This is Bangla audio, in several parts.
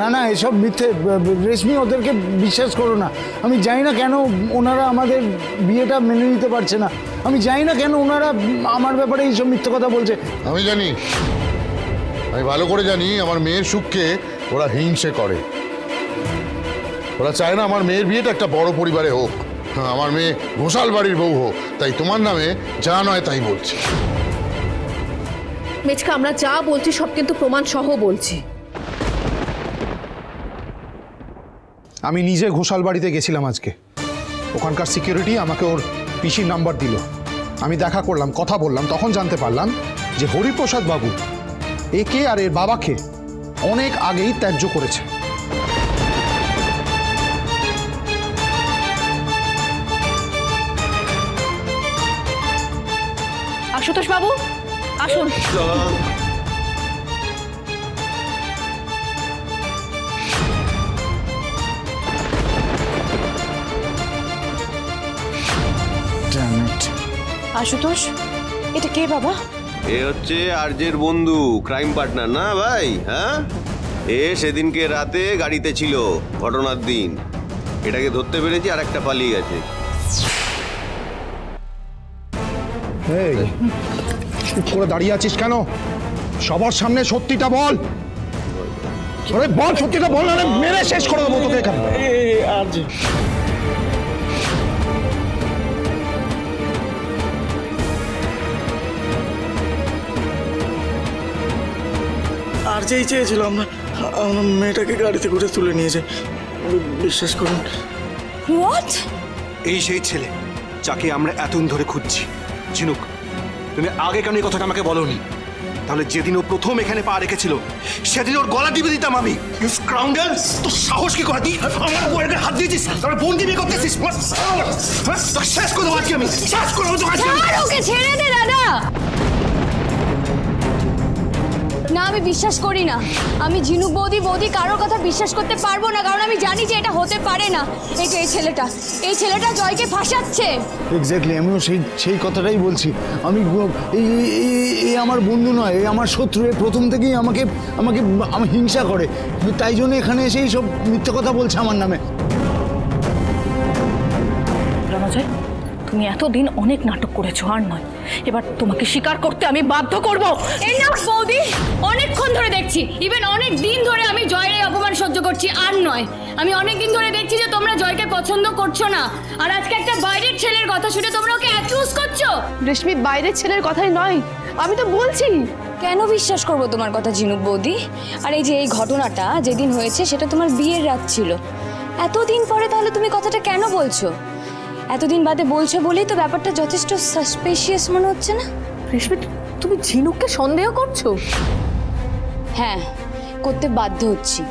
না না এসব মিথ্যে রেশমি ওদেরকে বিশ্বাস করো না। আমি জানি না কেন ওনারা আমাদের বিয়েটা মেনে নিতে পারছে না। আমি জানি না কেন ওনারা আমার ব্যাপারে এইসব মিথ্যে কথা বলছে। আমি জানি আমি ভালো করে জানি আমার মেয়ের সুখকে ওরা হিংসে করে। ওরা চায় না আমার মেয়ের বিয়েটা একটা বড় পরিবারে হোক। হ্যাঁ, আমার মেয়ে ঘোষাল বাড়ির বউ হোক তাই তোমার নামে যা নয় তাই বলছি। মেচকা আমরা যা বলছি সব কিন্তু প্রমাণ সহ বলছি। আমি নিজে ঘোষাল বাড়িতে গেছিলাম আজকে। ওখানকার সিকিউরিটি আমাকে ওর পিসির নাম্বার দিল। আমি দেখা করলাম কথা বললাম তখন জানতে পারলাম যে হরিপ্রসাদ বাবু একে আর এর বাবাকে অনেক আগেই ত্যায্য করেছে। আশুতোষ বাবু আসুন। আশুতোষ এটা কে বাবা? এ হচ্ছে আরজের বন্ধু ক্রাইম পার্টনার না ভাই? হ্যাঁ? এ সেদিনকে রাতে গাড়িতে ছিল ঘটনার দিন। এটাকে ধরতে পেরেছি আর একটা পালিয়ে গেছে। এই চুপ করে দাঁড়িয়ে আছিস কেন? সবার সামনে সত্যিটা বল। আরে বল সত্যিটা বল না মেরে শেষ করে দেবো তোকে এখানে। যেই চেয়েছিল আমরা আমরা মেয়েটাকে গাড়িতে করে তুলে নিয়েছে বিশ্বাস করুন। হোয়াট এই সেই ছেলে যাকে আমরা এতদিন ধরে খুঁজছি। ঝিনুক তুমি আগে কেন এই কথাটা আমাকে বলনি? তাহলে যেদিন ও প্রথম এখানে পা রেখেছিল সেদিন ওর গলা টিপে দিতাম আমি। ইউ স্ক্রাউন্ডাল তোর সাহস কি করে? তুই আমার বউয়ের হাত দিয়েছিস? তারপরে বোন দিবি করতেছিস? হ্যাঁ? তোকে শেষ করে দেবো আজকে আমি। শেষ করে দেবো আজকে ওকে ছেড়ে দে দাদা! না আমি বিশ্বাস করি না। আমি ঝিনুক বৌদি বৌদি কারোর কথা বিশ্বাস করতে পারব না কারণ আমি জানি যে এটা হতে পারে না। এই যে এই ছেলেটা এই ছেলেটা জয়কে ফাঁসাচ্ছে। এক্স্যাক্টলি আমিও সেই সেই কথাটাই বলছি। আমি এই এই- আমার বন্ধু নয় এই আমার শত্রু এ প্রথম থেকেই আমাকে আমাকে আমার হিংসা করে। তাই জন্য এখানে এসে এই সব মিথ্যে কথা বলছে আমার নামে। রণজয় তুমি এতদিন অনেক নাটক করেছ আর নয়। এবার তোমাকে স্বীকার করতে আমি বাধ্য করব। এই না বৌদি! অনেকক্ষণ ধরে দেখছি। ইভেন অনেক দিন ধরে আমি জয়ের অপমান সহ্য করছি আর নয়। আমি অনেক দিন ধরে দেখছি যে তোমরা জয়কে পছন্দ করছ না। আর আজকে একটা বাইরের ছেলের কথা শুনে তোমরা ওকে অ্যাকিউজ করছ? রেশমি বাইরের ছেলের কথাই নয়। আমি তো বলছি। কেন বিশ্বাস করব তোমার কথা ঝিনুক বৌদি? আর এই যে এই ঘটনাটা যেদিন হয়েছে সেটা তোমার বিয়ের রাত ছিল। এতদিন পরে তাহলে তুমি কথাটা কেন বলছো? এতদিন বাদে বলছো বলেই তো ব্যাপারটা যথেষ্ট সাসপেশিয়াস মনে হচ্ছে না? রেশমি তুমি ঝিনুককে সন্দেহ করছ? হ্যাঁ করতে বাধ্য হচ্ছি।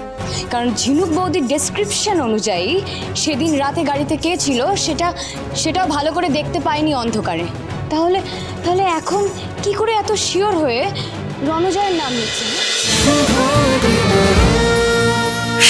কারণ ঝিনুক বৌদির ডেসক্রিপশন অনুযায়ী সেদিন রাতে গাড়িতে কে ছিল সেটা সেটাও ভালো করে দেখতে পাইনি অন্ধকারে। তাহলে তাহলে এখন কি করে এত শিওর হয়ে রণজয়ের নাম নিচ্ছে